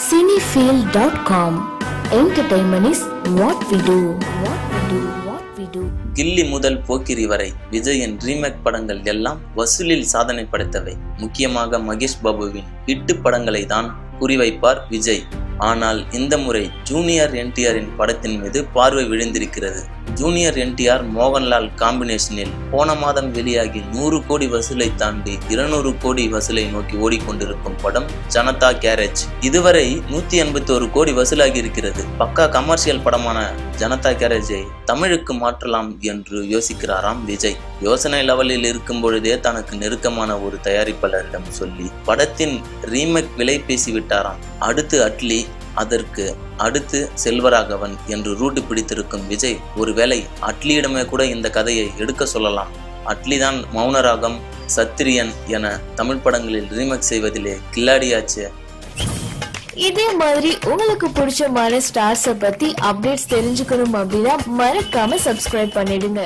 Cinefield.com Entertainment is what we do. What we do. What we do. கில்லி முதல் போக்கிரி வரை விஜயின் remake படங்கள் எல்லாம் வசூலில் சாதனை படைத்தவை முக்கியமாக மகேஷ் பாபுவின் ஹிட்டு படங்களை தான் குறிவைப்பார் விஜய் ஆனால் இந்த முறை ஜூனியர் என்டிஆரின் படத்தின் மீது பார்வை விழுந்திருக்கிறது ஜூனியர் என்டிஆர் மோகன்லால் காம்பினேஷனில் போன மாதம் வெளியாகி நூறு கோடி வசூலை தாண்டி இருநூறு கோடி வசூலை நோக்கி ஓடிக்கொண்டிருக்கும் படம் ஜனதா கேரேஜ். இதுவரை நூத்தி எண்பத்தி ஒரு கோடி வசூலாகி இருக்கிறது. பக்கா கமர்ஷியல் படமான ஜனதா கேரேஜை தமிழுக்கு மாற்றலாம் என்று யோசிக்கிறாராம் விஜய். யோசனை லெவலில் இருக்கும் பொழுதே தனக்கு நெருக்கமான ஒரு தயாரிப்பாளரிடம் சொல்லி படத்தின் ரீமேக் விலை பேசிவிட்டாராம் அடுத்து அட்லி அதற்கு அடுத்து செல்வராகவன் என்று ரூட்டு பிடித்திருக்கும் விஜய் ஒருவேளை அட்லியிடமே கூட இந்த கதையை எடுக்க சொல்லலாம். அட்லி தான் மௌனராகம் சத்திரியன் என தமிழ் படங்களில் ரீமேக் செய்வதிலே கில்லாடியாச்சு. இதே மாதிரி உங்களுக்கு பிடிச்சமான ஸ்டார்ஸ பத்தி அப்டேட்ஸ் தெரிஞ்சுக்கணும் அப்படின்னா மறக்காம சப்ஸ்கிரைப் பண்ணிடுங்க.